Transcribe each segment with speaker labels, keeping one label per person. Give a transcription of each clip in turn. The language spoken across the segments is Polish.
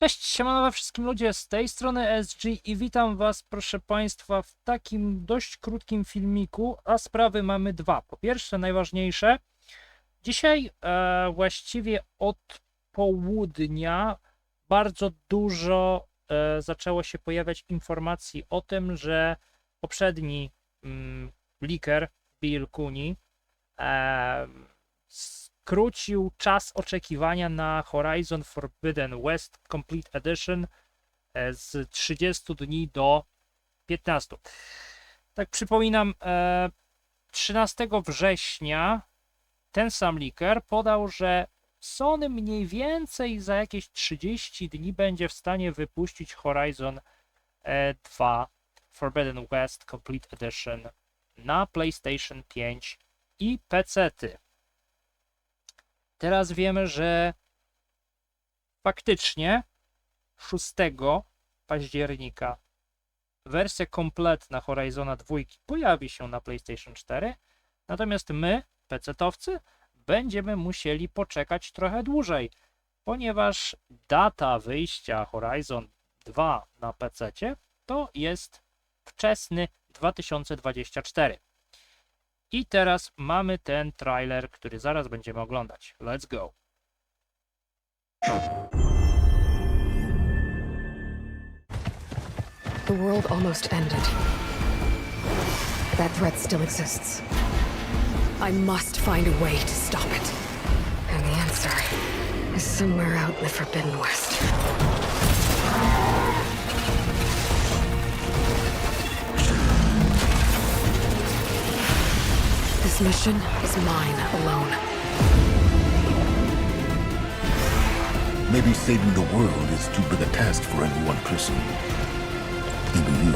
Speaker 1: Cześć, siemanowe wszystkim ludzie, z tej strony SG i witam was, proszę państwa, w takim dość krótkim filmiku, a sprawy mamy dwa. Po pierwsze, najważniejsze, dzisiaj e, właściwie od południa bardzo dużo e, zaczęło się pojawiać informacji o tym, że poprzedni mm, leaker Bill Cooney e, skrócił czas oczekiwania na Horizon Forbidden West Complete Edition e, z 30 dni do 15. Tak przypominam, e, 13 września ten sam leaker podał, że Sony mniej więcej za jakieś 30 dni będzie w stanie wypuścić Horizon e, 2 Forbidden West Complete Edition na PlayStation 5 i PC-ty. Teraz wiemy, że faktycznie 6 października wersja kompletna Horizona 2 pojawi się na PlayStation 4, natomiast my, PC-towcy, będziemy musieli poczekać trochę dłużej, ponieważ data wyjścia Horizon 2 na PC to jest wczesny 2024. I teraz mamy ten trailer, który zaraz będziemy oglądać. Let's go.
Speaker 2: The world almost ended. That threat still exists. I must find a way to stop it. And the answer is somewhere out in the Forbidden West. This mission is mine alone.
Speaker 3: Maybe saving the world is too big a task for any one person. Even you.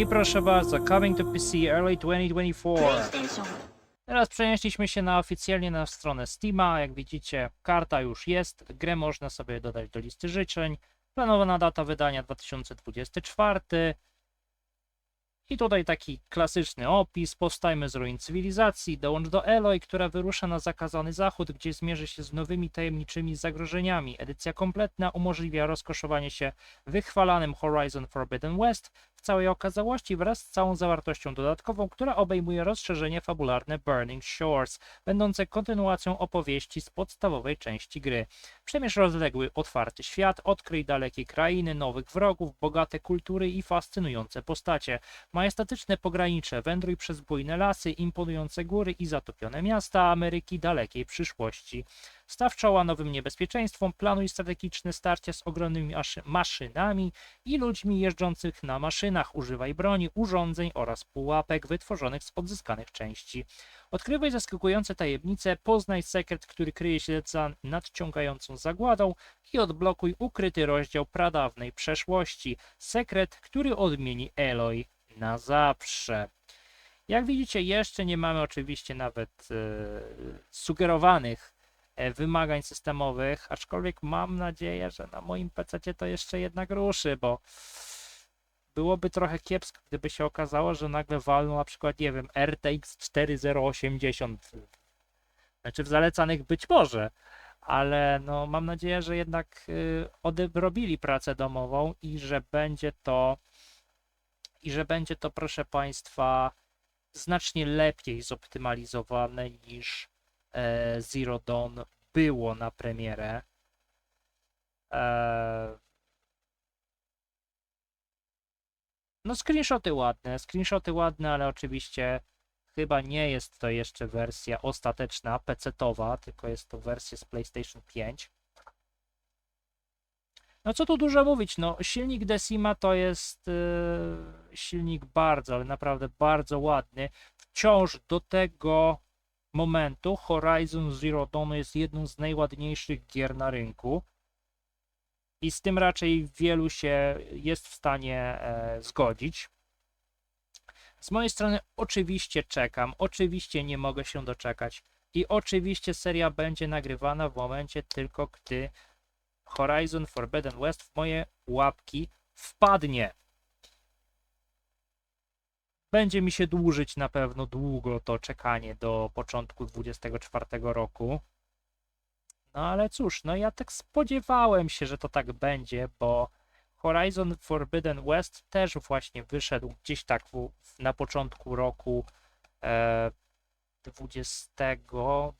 Speaker 1: I proszę bardzo, coming to PC early 2024. Teraz przenieśliśmy się na oficjalnie na stronę Steama. Jak widzicie, karta już jest. Grę można sobie dodać do listy życzeń. Planowana data wydania 2024. I tutaj taki klasyczny opis. Powstajmy z ruin cywilizacji. Dołącz do Eloy, która wyrusza na zakazany zachód, gdzie zmierzy się z nowymi tajemniczymi zagrożeniami. Edycja kompletna umożliwia rozkoszowanie się wychwalanym Horizon Forbidden West całej okazałości wraz z całą zawartością dodatkową, która obejmuje rozszerzenie fabularne Burning Shores, będące kontynuacją opowieści z podstawowej części gry. Przemierz rozległy, otwarty świat, odkryj dalekie krainy, nowych wrogów, bogate kultury i fascynujące postacie. Majestatyczne pogranicze, wędruj przez bujne lasy, imponujące góry i zatopione miasta Ameryki dalekiej przyszłości. Staw czoła nowym niebezpieczeństwom, planuj strategiczne starcia z ogromnymi aszy- maszynami i ludźmi jeżdżących na maszynach. Używaj broni, urządzeń oraz pułapek wytworzonych z odzyskanych części. Odkrywaj zaskakujące tajemnice, poznaj sekret, który kryje się za nadciągającą zagładą i odblokuj ukryty rozdział pradawnej przeszłości. Sekret, który odmieni Eloy na zawsze. Jak widzicie, jeszcze nie mamy oczywiście nawet e, sugerowanych wymagań systemowych, aczkolwiek mam nadzieję, że na moim PC to jeszcze jednak ruszy, bo byłoby trochę kiepsko, gdyby się okazało, że nagle walną na przykład, nie wiem, RTX 4080. Znaczy w zalecanych być może, ale no mam nadzieję, że jednak y, odebrobili pracę domową i że będzie to i że będzie to, proszę Państwa, znacznie lepiej zoptymalizowane niż e, Zero Dawn było na premierę. E, no, screenshoty ładne, screenshoty ładne, ale oczywiście chyba nie jest to jeszcze wersja ostateczna, PC-towa, tylko jest to wersja z PlayStation 5. No co tu dużo mówić, no silnik Decima to jest yy, silnik bardzo, ale naprawdę bardzo ładny. Wciąż do tego momentu Horizon Zero Dawn jest jedną z najładniejszych gier na rynku. I z tym raczej wielu się jest w stanie e, zgodzić. Z mojej strony oczywiście czekam, oczywiście nie mogę się doczekać i oczywiście seria będzie nagrywana w momencie tylko gdy Horizon Forbidden West w moje łapki wpadnie. Będzie mi się dłużyć na pewno długo to czekanie do początku 24 roku. No ale cóż, no ja tak spodziewałem się, że to tak będzie, bo Horizon Forbidden West też właśnie wyszedł gdzieś tak w, na początku roku e, 22.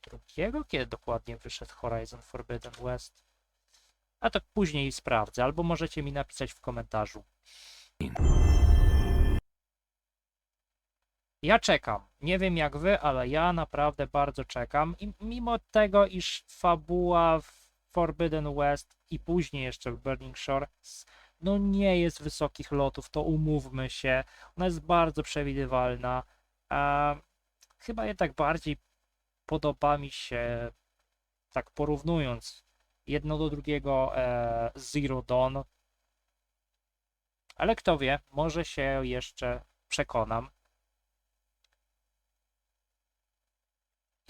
Speaker 1: Kiedy dokładnie wyszedł Horizon Forbidden West? A tak później sprawdzę, albo możecie mi napisać w komentarzu. Ja czekam. Nie wiem jak wy, ale ja naprawdę bardzo czekam. I mimo tego, iż fabuła w Forbidden West i później jeszcze w Burning Shores no nie jest wysokich lotów, to umówmy się. Ona jest bardzo przewidywalna. A chyba jednak bardziej podoba mi się, tak porównując jedno do drugiego, e, Zero Dawn. Ale kto wie, może się jeszcze przekonam.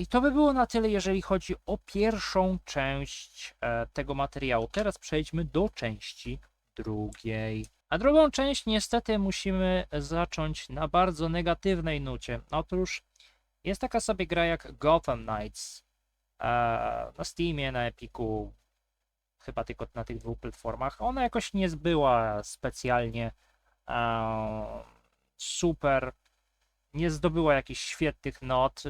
Speaker 1: I to by było na tyle, jeżeli chodzi o pierwszą część e, tego materiału. Teraz przejdźmy do części drugiej. A drugą część niestety musimy zacząć na bardzo negatywnej nucie. Otóż jest taka sobie gra jak Gotham Knights e, na Steamie, na Epiku, chyba tylko na tych dwóch platformach. Ona jakoś nie zbyła specjalnie e, super, nie zdobyła jakichś świetnych not,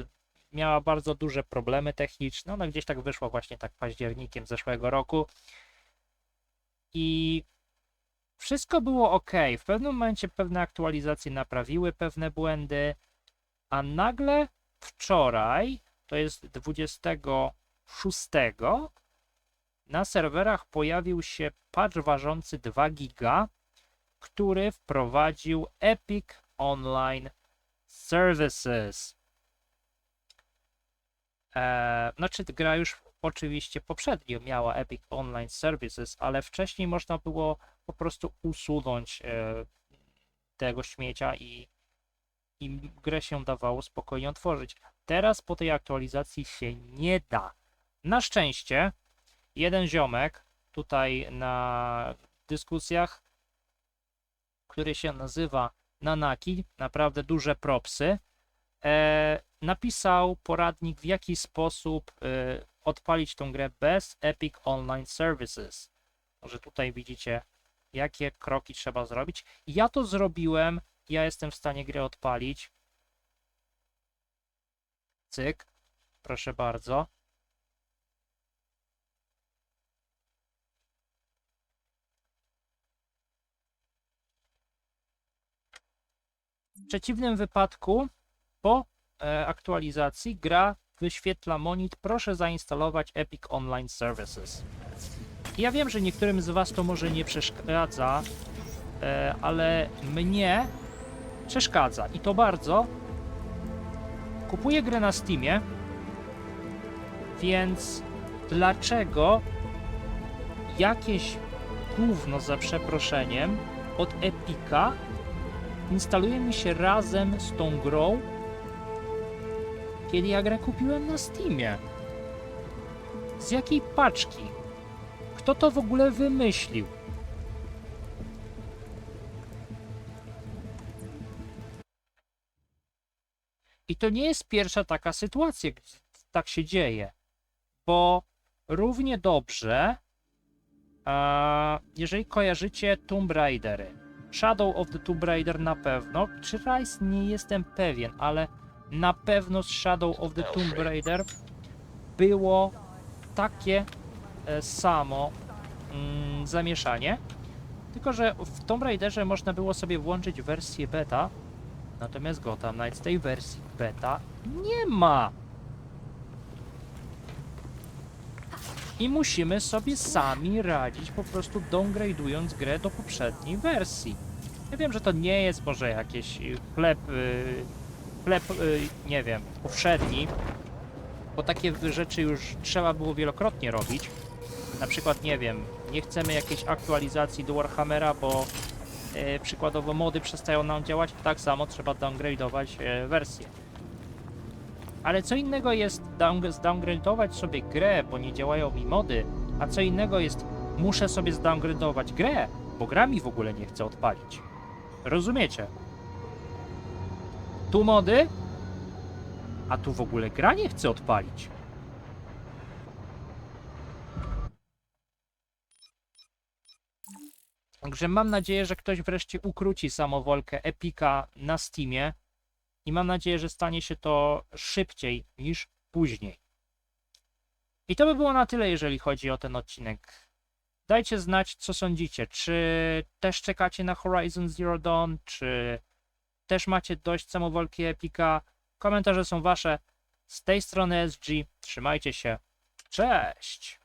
Speaker 1: miała bardzo duże problemy techniczne. Ona gdzieś tak wyszła właśnie tak październikiem zeszłego roku. I wszystko było ok. W pewnym momencie pewne aktualizacje naprawiły pewne błędy, a nagle wczoraj, to jest 26, na serwerach pojawił się patch ważący 2 giga, który wprowadził Epic Online Services. Eee, znaczy, gra już oczywiście poprzednio miała Epic Online Services, ale wcześniej można było po prostu usunąć e, tego śmiecia i, i grę się dawało spokojnie otworzyć. Teraz po tej aktualizacji się nie da. Na szczęście, jeden ziomek tutaj na dyskusjach, który się nazywa Nanaki, naprawdę duże propsy, e, napisał poradnik, w jaki sposób e, odpalić tą grę bez Epic Online Services. Może tutaj widzicie, jakie kroki trzeba zrobić. Ja to zrobiłem, ja jestem w stanie grę odpalić. Cyk, proszę bardzo. W przeciwnym wypadku, po e, aktualizacji, gra wyświetla monit. Proszę zainstalować Epic Online Services. Ja wiem, że niektórym z Was to może nie przeszkadza, e, ale mnie przeszkadza i to bardzo. Kupuję grę na Steamie, więc dlaczego jakieś gówno za przeproszeniem od Epica instaluje mi się razem z tą grą, kiedy ja grę kupiłem na Steamie? Z jakiej paczki? Kto to w ogóle wymyślił? I to nie jest pierwsza taka sytuacja, gdzie tak się dzieje, bo równie dobrze, jeżeli kojarzycie Tomb Raidery, Shadow of the Tomb Raider na pewno, czy Rise nie jestem pewien, ale na pewno z Shadow of the Tomb Raider było takie e, samo mm, zamieszanie. Tylko, że w Tomb Raiderze można było sobie włączyć wersję beta, natomiast Gotham Knights tej wersji beta nie ma. I musimy sobie sami radzić, po prostu downgradując grę do poprzedniej wersji. Ja wiem, że to nie jest może jakieś chleb, y, chleb, y, nie wiem, powszedni, bo takie rzeczy już trzeba było wielokrotnie robić. Na przykład, nie wiem, nie chcemy jakiejś aktualizacji do Warhammera, bo e, przykładowo mody przestają nam działać, tak samo trzeba downgrade'ować e, wersję. Ale co innego jest down, zdowngrade'ować sobie grę, bo nie działają mi mody, a co innego jest muszę sobie zdowngrade'ować grę, bo gra mi w ogóle nie chce odpalić. Rozumiecie? Tu mody, a tu w ogóle gra nie chce odpalić. Także mam nadzieję, że ktoś wreszcie ukróci samowolkę Epika na Steamie i mam nadzieję, że stanie się to szybciej niż później. I to by było na tyle, jeżeli chodzi o ten odcinek. Dajcie znać, co sądzicie. Czy też czekacie na Horizon Zero Dawn, czy też macie dość samowolki Epika? Komentarze są wasze. Z tej strony SG. Trzymajcie się. Cześć!